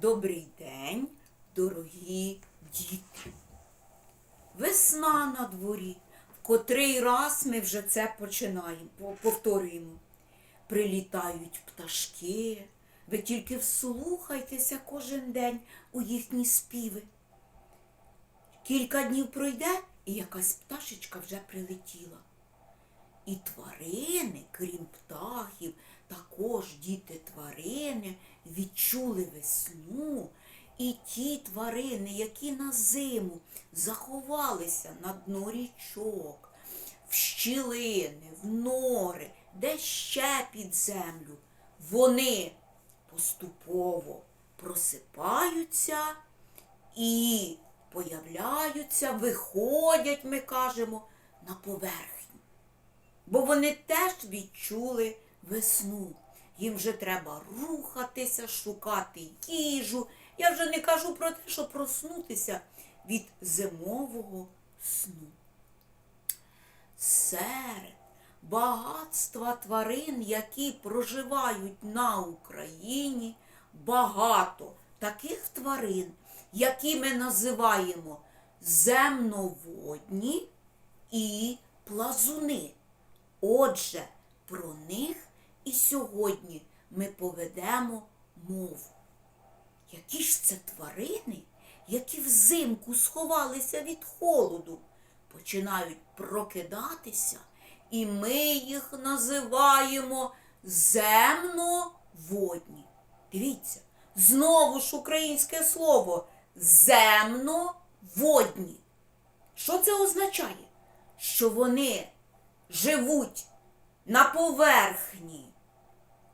Добрий день, дорогі діти. Весна на дворі. В котрий раз ми вже це починаємо, повторюємо. Прилітають пташки. Ви тільки вслухайтеся кожен день у їхні співи. Кілька днів пройде, і якась пташечка вже прилетіла. І тварини, крім птахів, також діти тварини відчули весну. І ті тварини, які на зиму заховалися на дно річок, в щілини, в нори, де ще під землю, вони поступово просипаються і появляються, виходять, ми кажемо, на поверхню. Бо вони теж відчули весну. Їм вже треба рухатися, шукати їжу. Я вже не кажу про те, що проснутися від зимового сну. Серед багатства тварин, які проживають на Україні, багато таких тварин, які ми називаємо земноводні і плазуни. Отже, про них і сьогодні ми поведемо мову. Які ж це тварини, які взимку сховалися від холоду, починають прокидатися, і ми їх називаємо земноводні. Дивіться, знову ж українське слово земноводні. Що це означає? Що вони живуть на поверхні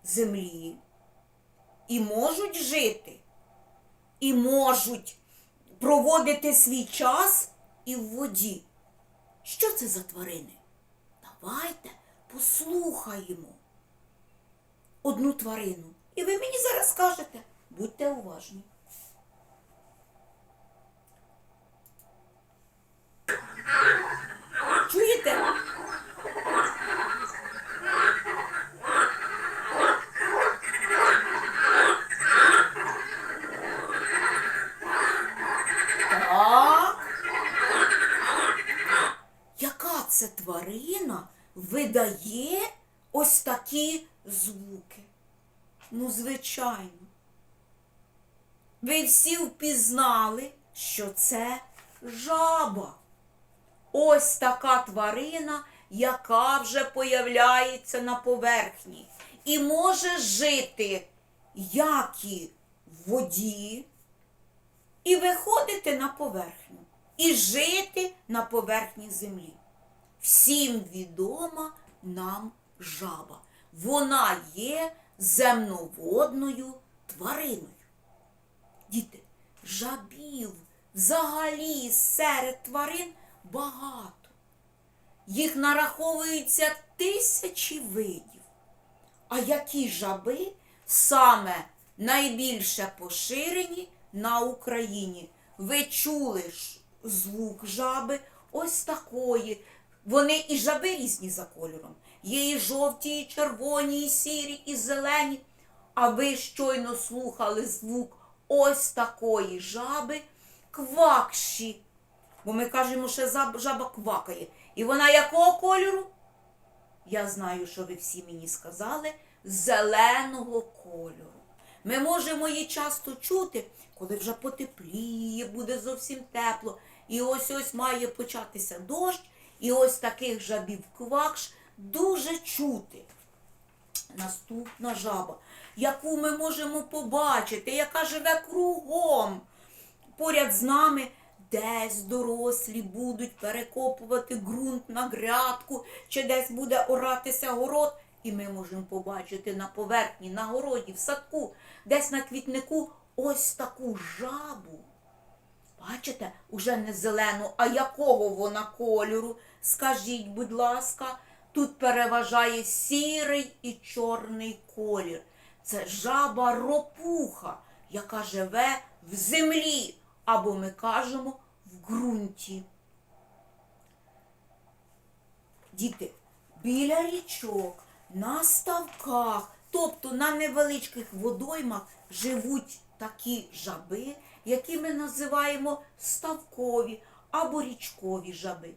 землі і можуть жити, і можуть проводити свій час і в воді. Що це за тварини? Давайте послухаємо одну тварину. І ви мені зараз скажете, будьте уважні. Це тварина видає ось такі звуки? Ну, звичайно. Ви всі впізнали, що це жаба. Ось така тварина, яка вже появляється на поверхні і може жити як і в воді, і виходити на поверхню, і жити на поверхні землі. Всім відома нам жаба. Вона є земноводною твариною. Діти, жабів взагалі серед тварин багато. Їх нараховується тисячі видів. А які жаби саме найбільше поширені на Україні? Ви чули ж звук жаби ось такої. Вони і жаби різні за кольором. Є і жовті, і червоні, і сірі, і зелені. А ви щойно слухали звук ось такої жаби квакші. Бо ми кажемо, що жаба квакає. І вона якого кольору? Я знаю, що ви всі мені сказали, зеленого кольору. Ми можемо її часто чути, коли вже потепліє, буде зовсім тепло. І ось ось має початися дощ, і ось таких жабів квакш дуже чути. Наступна жаба, яку ми можемо побачити, яка живе кругом поряд з нами десь дорослі будуть перекопувати ґрунт на грядку, чи десь буде оратися город, і ми можемо побачити на поверхні, на городі, в садку, десь на квітнику ось таку жабу. Бачите, уже не зелену, а якого вона кольору? Скажіть, будь ласка, тут переважає сірий і чорний колір. Це жаба ропуха, яка живе в землі, або ми кажемо в ґрунті. Діти, біля річок, на ставках Тобто на невеличких водоймах живуть такі жаби, які ми називаємо ставкові або річкові жаби.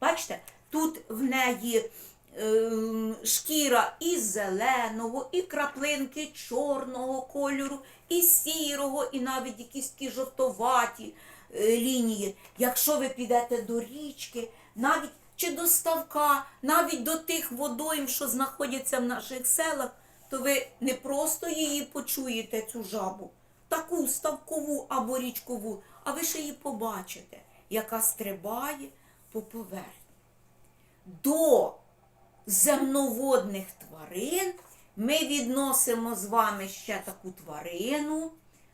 Бачите, тут в неї ем, шкіра і зеленого, і краплинки чорного кольору, і сірого, і навіть якісь такі жовтоваті е, лінії. Якщо ви підете до річки, навіть чи до ставка, навіть до тих водойм, що знаходяться в наших селах, то ви не просто її почуєте, цю жабу, таку ставкову або річкову, а ви ще її побачите, яка стрибає по поверхні. До земноводних тварин ми відносимо з вами ще таку тварину.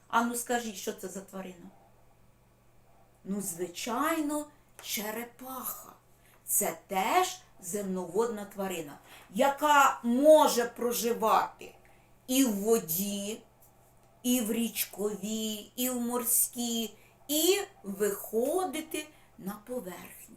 А ну скажіть, що це за тварина? Ну, звичайно, черепаха. Це теж земноводна тварина, яка може проживати і в воді, і в річковій, і в морській, і виходити на поверхню.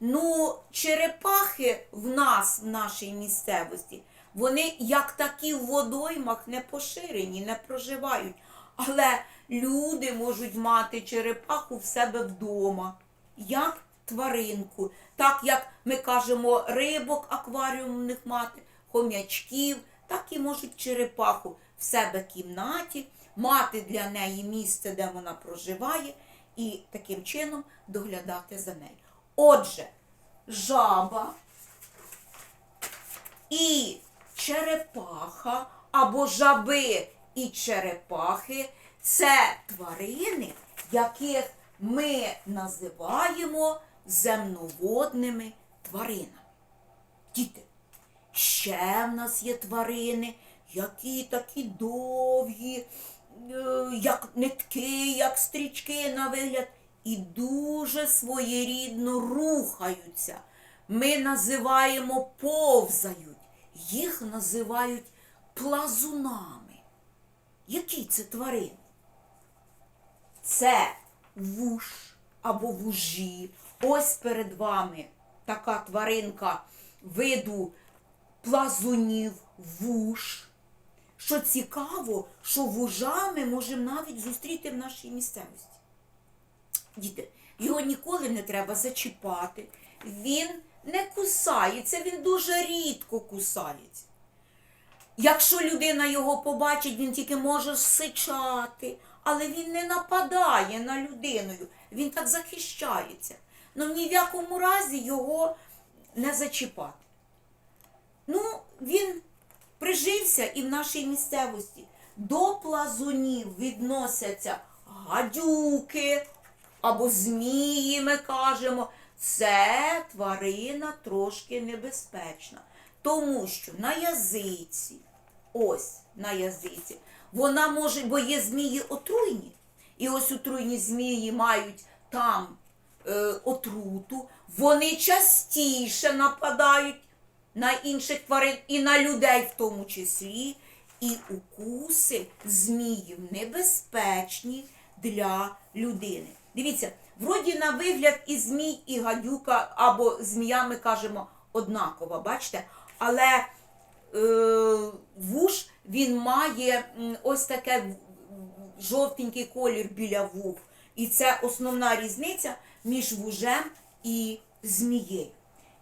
Ну, черепахи в нас, в нашій місцевості, вони як такі в водоймах не поширені, не проживають. Але люди можуть мати черепаху в себе вдома, як тваринку, так як ми кажемо рибок акваріумних мати, хомячків, так і можуть черепаху в себе кімнаті, мати для неї місце, де вона проживає, і таким чином доглядати за нею. Отже, жаба і черепаха або жаби і черепахи це тварини, яких ми називаємо земноводними тваринами. Діти, ще в нас є тварини, які такі довгі, е, як нитки, як стрічки на вигляд, і дуже своєрідно рухаються. Ми називаємо повзають, їх називають плазунами. Які це тварини? Це вуш або вужі. Ось перед вами така тваринка виду плазунів вуш. Що цікаво, що вужа ми можемо навіть зустріти в нашій місцевості. Діти, його ніколи не треба зачіпати. Він не кусається, він дуже рідко кусається. Якщо людина його побачить, він тільки може сичати, але він не нападає на людиною, він так захищається. Ну ні в якому разі його не зачіпати. Ну, він прижився і в нашій місцевості. До плазунів відносяться гадюки або змії, ми кажемо. Це тварина трошки небезпечна. Тому що на язиці, ось на язиці, вона може, бо є змії отруйні. І ось отруйні змії мають там е, отруту, вони частіше нападають на інших тварин і на людей в тому числі. І укуси зміїв небезпечні для людини. Дивіться, вроді на вигляд і змій, і гадюка, або змія ми кажемо однаково, бачите? Але е, вуш він має ось таке жовтенький колір біля вух. І це основна різниця між вужем і змією.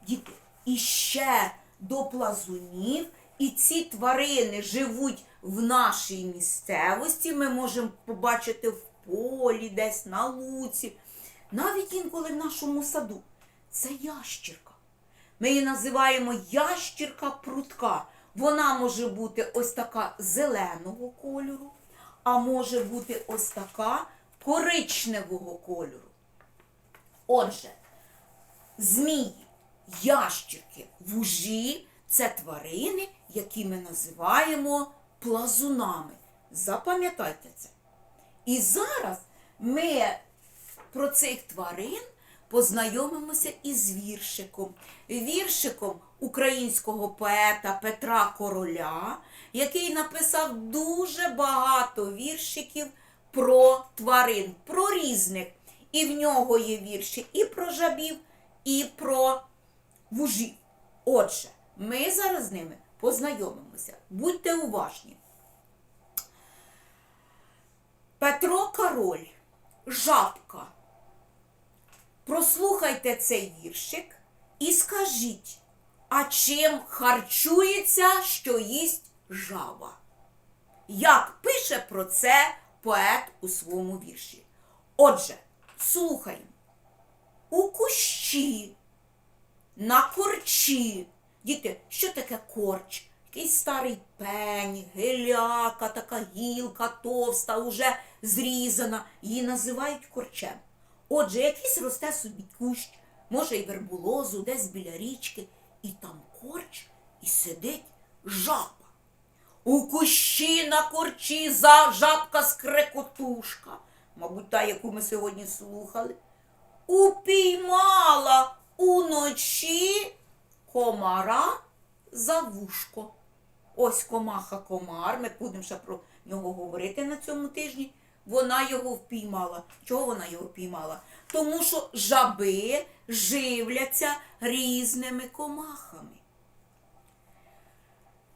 Діти, і ще до плазунів, і ці тварини живуть в нашій місцевості. Ми можемо побачити в полі, десь на луці, навіть інколи в нашому саду. Це ящірка. Ми її називаємо ящірка прутка. Вона може бути ось така зеленого кольору, а може бути ось така коричневого кольору. Отже, змії, ящірки, вужі це тварини, які ми називаємо плазунами. Запам'ятайте це. І зараз ми про цих тварин познайомимося із віршиком. Віршиком українського поета Петра Короля, який написав дуже багато віршиків про тварин, про різних. І в нього є вірші і про жабів, і про вужів. Отже, ми зараз з ними познайомимося. Будьте уважні. Петро Король, жабка. Прослухайте цей віршик і скажіть, а чим харчується, що їсть жаба? Як пише про це поет у своєму вірші? Отже, слухаємо. У кущі, на корчі. Діти, що таке корч? Якийсь старий пень, геляка, така гілка товста, уже зрізана. Її називають корчем. Отже, якийсь росте собі кущ, може й вербулозу, десь біля річки, і там корч, і сидить жаба. У кущі на корчі за жабка скрекотушка, мабуть, та, яку ми сьогодні слухали, упіймала уночі комара за вушко. Ось комаха комар, ми будемо ще про нього говорити на цьому тижні. Вона його впіймала. Чого вона його впіймала? Тому що жаби живляться різними комахами.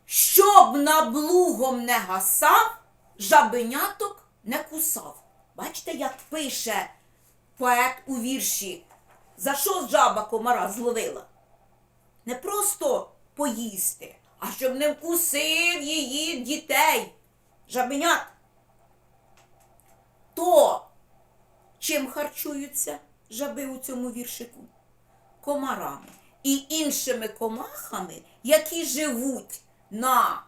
Щоб наблугом не гасав, жабеняток не кусав. Бачите, як пише поет у вірші, за що жаба комара зловила? Не просто поїсти, а щоб не вкусив її дітей, жабенят. То чим харчуються жаби у цьому віршику? Комарами і іншими комахами, які живуть на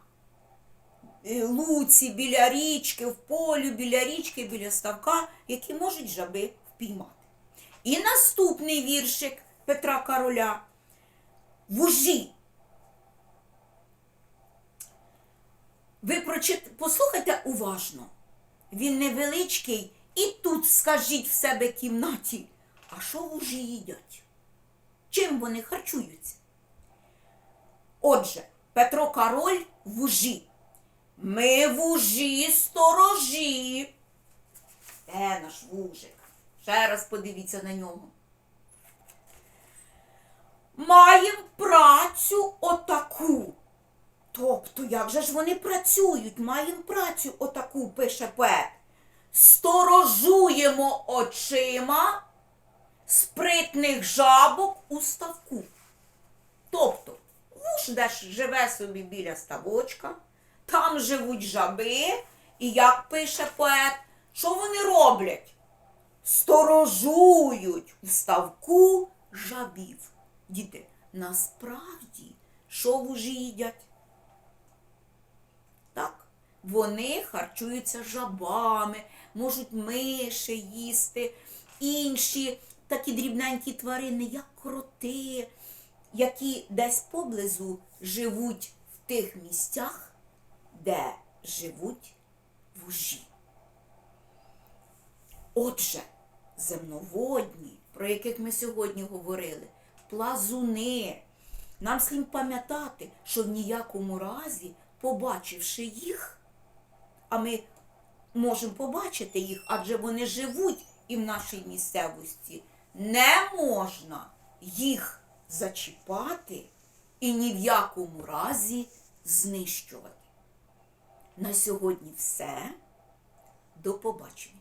е, луці біля річки, в полю біля річки, біля ставка, які можуть жаби впіймати. І наступний віршик Петра Короля. Вужі. Ви прочит... послухайте уважно. Він невеличкий, і тут скажіть в себе кімнаті, а що вужі їдять? Чим вони харчуються? Отже, Петро Король вужі. Ми вужі сторожі. Де наш вужик? Ще раз подивіться на нього. Маєм працю отаку. Тобто, як же ж вони працюють? Маєм працю отаку, пише поет. Сторожуємо очима спритних жабок у ставку. Тобто, вуж десь живе собі біля ставочка, там живуть жаби, і як пише поет, що вони роблять? Сторожують у ставку жабів. Діти, насправді, що вужі їдять? Так, вони харчуються жабами, можуть миші їсти, інші такі дрібненькі тварини, як кроти, які десь поблизу живуть в тих місцях, де живуть вужі. Отже, земноводні, про яких ми сьогодні говорили, плазуни. Нам слід пам'ятати, що в ніякому разі, побачивши їх, а ми можемо побачити їх, адже вони живуть і в нашій місцевості, не можна їх зачіпати і ні в якому разі знищувати. На сьогодні все. До побачення.